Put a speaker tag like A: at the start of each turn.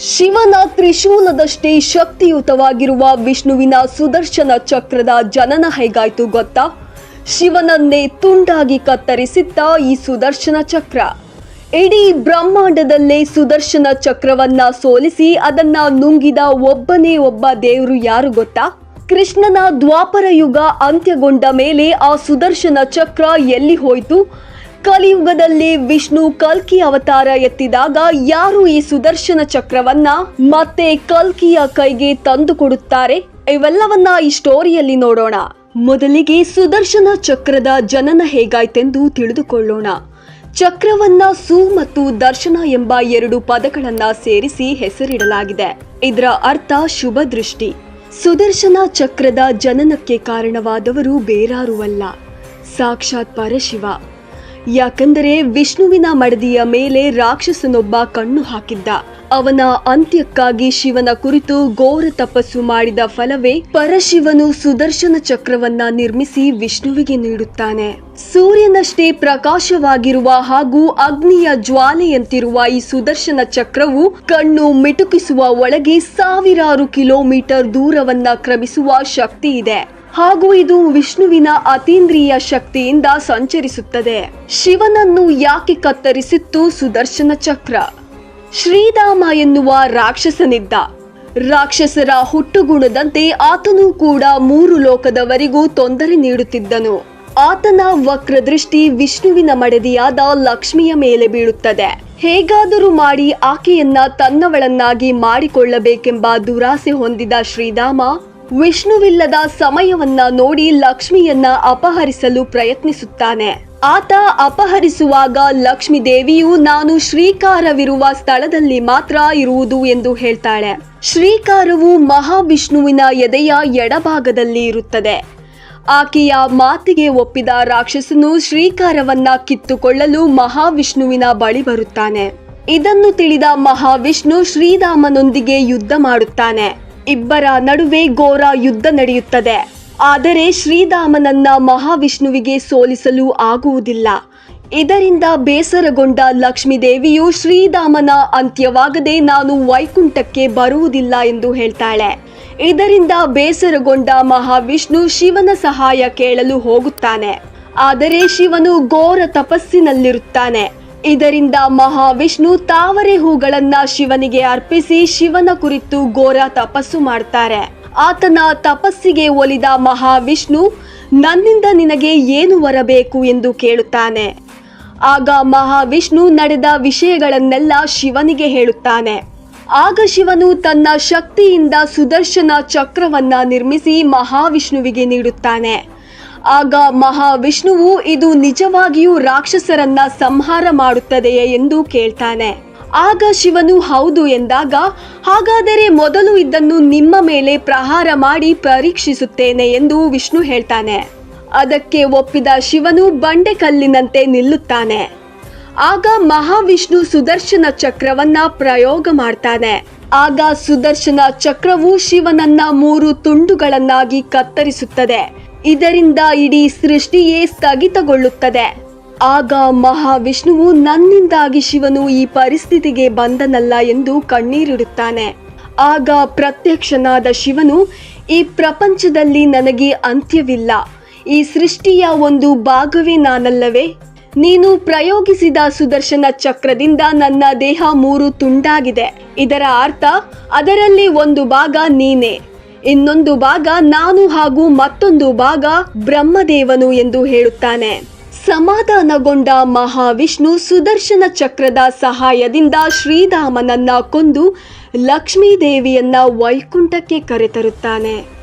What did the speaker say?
A: ಶಿವನ ತ್ರಿಶೂಲದಷ್ಟೇ ಶಕ್ತಿಯುತವಾಗಿರುವ ವಿಷ್ಣುವಿನ ಸುದರ್ಶನ ಚಕ್ರದ ಜನನ ಹೇಗಾಯ್ತು ಗೊತ್ತಾ? ಶಿವನನ್ನೇ ತುಂಡಾಗಿ ಕತ್ತರಿಸಿದ್ದ ಈ ಸುದರ್ಶನ ಚಕ್ರ. ಇಡೀ ಬ್ರಹ್ಮಾಂಡದಲ್ಲೇ ಸುದರ್ಶನ ಚಕ್ರವನ್ನ ಸೋಲಿಸಿ ಅದನ್ನ ನುಂಗಿದ ಒಬ್ಬನೇ ಒಬ್ಬ ದೇವರು ಯಾರು ಗೊತ್ತಾ? ಕೃಷ್ಣನ ದ್ವಾಪರ ಯುಗ ಅಂತ್ಯಗೊಂಡ ಮೇಲೆ ಆ ಸುದರ್ಶನ ಚಕ್ರ ಎಲ್ಲಿ ಹೋಯ್ತು? ಕಲಿಯುಗದಲ್ಲಿ ವಿಷ್ಣು ಕಲ್ಕಿ ಅವತಾರ ಎತ್ತಿದಾಗ ಯಾರು ಈ ಸುದರ್ಶನ ಚಕ್ರವನ್ನ ಮತ್ತೆ ಕಲ್ಕಿಯ ಕೈಗೆ ತಂದು ಕೊಡುತ್ತಾರೆ? ಇವೆಲ್ಲವನ್ನ ಈ ಸ್ಟೋರಿಯಲ್ಲಿ ನೋಡೋಣ. ಮೊದಲಿಗೆ ಸುದರ್ಶನ ಚಕ್ರದ ಜನನ ಹೇಗಾಯ್ತೆಂದು ತಿಳಿದುಕೊಳ್ಳೋಣ. ಚಕ್ರವನ್ನ ಸು ಮತ್ತು ದರ್ಶನ ಎಂಬ ಎರಡು ಪದಗಳನ್ನ ಸೇರಿಸಿ ಹೆಸರಿಡಲಾಗಿದೆ. ಇದರ ಅರ್ಥ ಶುಭ ದೃಷ್ಟಿ. ಸುದರ್ಶನ ಚಕ್ರದ ಜನನಕ್ಕೆ ಕಾರಣವಾದವರು ಬೇರಾರುವಲ್ಲ. ಸಾಕ್ಷಾತ್ ಪರಶಿವ. ಯಾಕಂದರೆ ವಿಷ್ಣುವಿನ ಮಡದಿಯ ಮೇಲೆ ರಾಕ್ಷಸನೊಬ್ಬ ಕಣ್ಣು ಹಾಕಿದ್ದ. ಅವನ ಅಂತ್ಯಕ್ಕಾಗಿ ಶಿವನ ಕುರಿತು ಘೋರ ತಪಸ್ಸು ಮಾಡಿದ ಫಲವೇ ಪರಶಿವನು ಸುದರ್ಶನ ಚಕ್ರವನ್ನ ನಿರ್ಮಿಸಿ ವಿಷ್ಣುವಿಗೆ ನೀಡುತ್ತಾನೆ. ಸೂರ್ಯನಷ್ಟೇ ಪ್ರಕಾಶವಾಗಿರುವ ಹಾಗೂ ಅಗ್ನಿಯ ಜ್ವಾಲೆಯಂತಿರುವ ಈ ಸುದರ್ಶನ ಚಕ್ರವು ಕಣ್ಣು ಮಿಟುಕಿಸುವ ಒಳಗೆ ಸಾವಿರಾರು ಕಿಲೋಮೀಟರ್ ದೂರವನ್ನ ಕ್ರಮಿಸುವ ಶಕ್ತಿ ಇದೆ. ಹಾಗೂ ಇದು ವಿಷ್ಣುವಿನ ಅತೀಂದ್ರಿಯ ಶಕ್ತಿಯಿಂದ ಸಂಚರಿಸುತ್ತದೆ. ಶಿವನನ್ನು ಯಾಕೆ ಕತ್ತರಿಸಿತ್ತು ಸುದರ್ಶನ ಚಕ್ರ? ಶ್ರೀರಾಮ ಎನ್ನುವ ರಾಕ್ಷಸನಿದ್ದ. ರಾಕ್ಷಸರ ಹುಟ್ಟುಗುಣದಂತೆ ಆತನು ಕೂಡ ಮೂರು ಲೋಕದವರಿಗೂ ತೊಂದರೆ ನೀಡುತ್ತಿದ್ದನು. ಆತನ ವಕ್ರದೃಷ್ಟಿ ವಿಷ್ಣುವಿನ ಮಡದಿಯಾದ ಲಕ್ಷ್ಮಿಯ ಮೇಲೆ ಬೀಳುತ್ತದೆ. ಹೇಗಾದರೂ ಮಾಡಿ ಆಕೆಯನ್ನ ತನ್ನವಳನ್ನಾಗಿ ಮಾಡಿಕೊಳ್ಳಬೇಕೆಂಬ ದುರಾಸೆ ಹೊಂದಿದ ಶ್ರೀರಾಮ ವಿಷ್ಣುವಿಲ್ಲದ ಸಮಯವನ್ನ ನೋಡಿ ಲಕ್ಷ್ಮಿಯನ್ನ ಅಪಹರಿಸಲು ಪ್ರಯತ್ನಿಸುತ್ತಾನೆ. ಆತ ಅಪಹರಿಸುವಾಗ ಲಕ್ಷ್ಮೀ ದೇವಿಯು, ನಾನು ಶ್ರೀಕಾರವಿರುವ ಸ್ಥಳದಲ್ಲಿ ಮಾತ್ರ ಇರುವುದು ಎಂದು ಹೇಳ್ತಾಳೆ. ಶ್ರೀಕಾರವು ಮಹಾವಿಷ್ಣುವಿನ ಎದೆಯ ಎಡಭಾಗದಲ್ಲಿ ಇರುತ್ತದೆ. ಆಕೆಯ ಮಾತಿಗೆ ಒಪ್ಪಿದ ರಾಕ್ಷಸನು ಶ್ರೀಕಾರವನ್ನ ಕಿತ್ತುಕೊಳ್ಳಲು ಮಹಾವಿಷ್ಣುವಿನ ಬಳಿ ಬರುತ್ತಾನೆ. ಇದನ್ನು ತಿಳಿದ ಮಹಾವಿಷ್ಣು ಶ್ರೀರಾಮನೊಂದಿಗೆ ಯುದ್ಧ ಮಾಡುತ್ತಾನೆ. ಇಬ್ಬರ ನಡುವೆ ಘೋರ ಯುದ್ಧ ನಡೆಯುತ್ತದೆ. ಆದರೆ ಶ್ರೀರಾಮನನ್ನ ಮಹಾವಿಷ್ಣುವಿಗೆ ಸೋಲಿಸಲು ಆಗುವುದಿಲ್ಲ. ಇದರಿಂದ ಬೇಸರಗೊಂಡ ಲಕ್ಷ್ಮೀದೇವಿಯು ಶ್ರೀರಾಮನ ಅಂತ್ಯವಾಗದೆ ನಾನು ವೈಕುಂಠಕ್ಕೆ ಬರುವುದಿಲ್ಲ ಎಂದು ಹೇಳ್ತಾಳೆ. ಇದರಿಂದ ಬೇಸರಗೊಂಡ ಮಹಾವಿಷ್ಣು ಶಿವನ ಸಹಾಯ ಕೇಳಲು ಹೋಗುತ್ತಾನೆ. ಆದರೆ ಶಿವನು ಘೋರ ತಪಸ್ಸಿನಲ್ಲಿರುತ್ತಾನೆ. ಇದರಿಂದ ಮಹಾವಿಷ್ಣು ತಾವರೆ ಹೂಗಳನ್ನ ಶಿವನಿಗೆ ಅರ್ಪಿಸಿ ಶಿವನ ಕುರಿತು ಘೋರ ತಪಸ್ಸು ಮಾಡ್ತಾರೆ. ಆತನ ತಪಸ್ಸಿಗೆ ಒಲಿದ ಮಹಾವಿಷ್ಣು, ನನ್ನಿಂದ ನಿನಗೆ ಏನು ಬರಬೇಕು ಎಂದು ಕೇಳುತ್ತಾನೆ. ಆಗ ಮಹಾವಿಷ್ಣು ನಡೆದ ವಿಷಯಗಳನ್ನೆಲ್ಲ ಶಿವನಿಗೆ ಹೇಳುತ್ತಾನೆ. ಆಗ ಶಿವನು ತನ್ನ ಶಕ್ತಿಯಿಂದ ಸುದರ್ಶನ ಚಕ್ರವನ್ನ ನಿರ್ಮಿಸಿ ಮಹಾವಿಷ್ಣುವಿಗೆ ನೀಡುತ್ತಾನೆ. ಆಗ ಮಹಾವಿಷ್ಣುವು ಇದು ನಿಜವಾಗಿಯೂ ರಾಕ್ಷಸರನ್ನ ಸಂಹಾರ ಮಾಡುತ್ತದೆಯೇ ಎಂದು ಕೇಳ್ತಾನೆ. ಆಗ ಶಿವನು ಹೌದು ಎಂದಾಗ, ಹಾಗಾದರೆ ಮೊದಲು ಇದನ್ನು ನಿಮ್ಮ ಮೇಲೆ ಪ್ರಹಾರ ಮಾಡಿ ಪರೀಕ್ಷಿಸುತ್ತೇನೆ ಎಂದು ವಿಷ್ಣು ಹೇಳ್ತಾನೆ. ಅದಕ್ಕೆ ಒಪ್ಪಿದ ಶಿವನು ಬಂಡೆ ಕಲ್ಲಿನಂತೆ ನಿಲ್ಲುತ್ತಾನೆ. ಆಗ ಮಹಾವಿಷ್ಣು ಸುದರ್ಶನ ಚಕ್ರವನ್ನ ಪ್ರಯೋಗ ಮಾಡ್ತಾನೆ. ಆಗ ಸುದರ್ಶನ ಚಕ್ರವು ಶಿವನನ್ನ ಮೂರು ತುಂಡುಗಳನ್ನಾಗಿ ಕತ್ತರಿಸುತ್ತದೆ. ಇದರಿಂದ ಇಡೀ ಸೃಷ್ಟಿಯೇ ಸ್ಥಗಿತಗೊಳ್ಳುತ್ತದೆ. ಆಗ ಮಹಾವಿಷ್ಣುವು ನನ್ನಿಂದಾಗಿ ಶಿವನು ಈ ಪರಿಸ್ಥಿತಿಗೆ ಬಂದನಲ್ಲ ಎಂದು ಕಣ್ಣೀರಿಡುತ್ತಾನೆ. ಆಗ ಪ್ರತ್ಯಕ್ಷನಾದ ಶಿವನು, ಈ ಪ್ರಪಂಚದಲ್ಲಿ ನನಗೆ ಅಂತ್ಯವಿಲ್ಲ. ಈ ಸೃಷ್ಟಿಯ ಒಂದು ಭಾಗವೇ ನಾನಲ್ಲವೇ? ನೀನು ಪ್ರಯೋಗಿಸಿದ ಸುದರ್ಶನ ಚಕ್ರದಿಂದ ನನ್ನ ದೇಹ ಮೂರು ತುಂಡಾಗಿದೆ. ಇದರ ಅರ್ಥ, ಅದರಲ್ಲಿ ಒಂದು ಭಾಗ ನೀನೆ. ಇನ್ನೊಂದು ಭಾಗ ನಾನು ಹಾಗೂ ಮತ್ತೊಂದು ಭಾಗ ಬ್ರಹ್ಮದೇವನು ಎಂದು ಹೇಳುತ್ತಾನೆ. ಸಮಾಧಾನಗೊಂಡ ಮಹಾವಿಷ್ಣು ಸುದರ್ಶನ ಚಕ್ರದ ಸಹಾಯದಿಂದ ಶ್ರೀರಾಮನನ್ನ ಕೊಂದು ಲಕ್ಷ್ಮೀ ದೇವಿಯನ್ನ ವೈಕುಂಠಕ್ಕೆ ಕರೆತರುತ್ತಾನೆ.